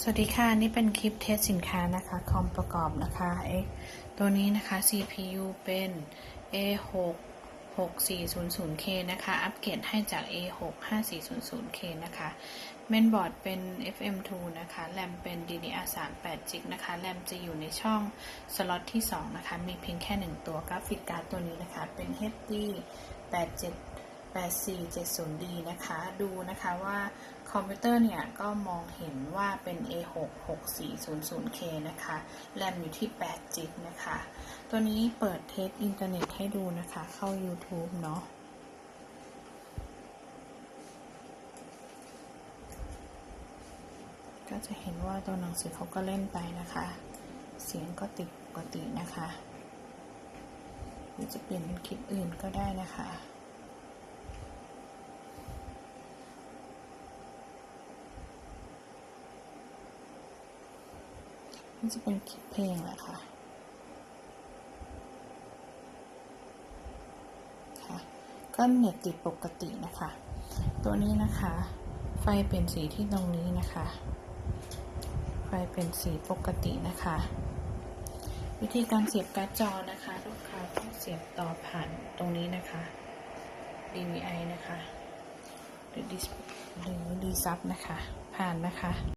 สวัสดีค่ะ นี่เป็นคลิปเทสสินค้านะคะ คอมประกอบนะคะเอตัวนี้นะคะ CPU เป็น A6 6400K นะคะ อัปเกรดให้จาก A6 5400K นะคะ เมนบอร์ดเป็น FM2 นะคะ แรมเป็น DDR3 8 g นะคะ แรมจะอยู่ในช่องสล็อตที่ 2 นะคะ มีเพียงแค่ 1 ตัวกราฟิกการ์ดตัวนี้นะคะ เป็น HD 87 8470D นะคะ ดูนะคะว่า คอมพิวเตอร์เนี่ยก็มองเห็นว่าเป็น A6 6400K นะคะ แรมอยู่ที่8 g นะคะ ตัวนี้เปิดเทสอินเทอร์เน็ตให้ดูนะคะ เข้า YouTube เนาะก็จะเห็นว่าตัวหนังสือเขาก็เล่นไปนะคะ เสียงก็ติดปกตินะคะ หรือจะเปลี่ยนเป็นคลิปอื่นก็ได้นะคะ นี่จะเป็นคลิปเพลงแหละค่ะค่ะ ก็เน็ตติดปกตินะคะ ตัวนี้นะคะ ไฟเป็นสีที่ตรงนี้นะคะ ไฟเป็นสีปกตินะคะ วิธีการเสียบการ์ดจอนะคะ ลูกค้าต้องเสียบต่อผ่านตรงนี้นะคะ DVI นะคะ หรือ dis หรือดีซับนะคะ ผ่านนะคะ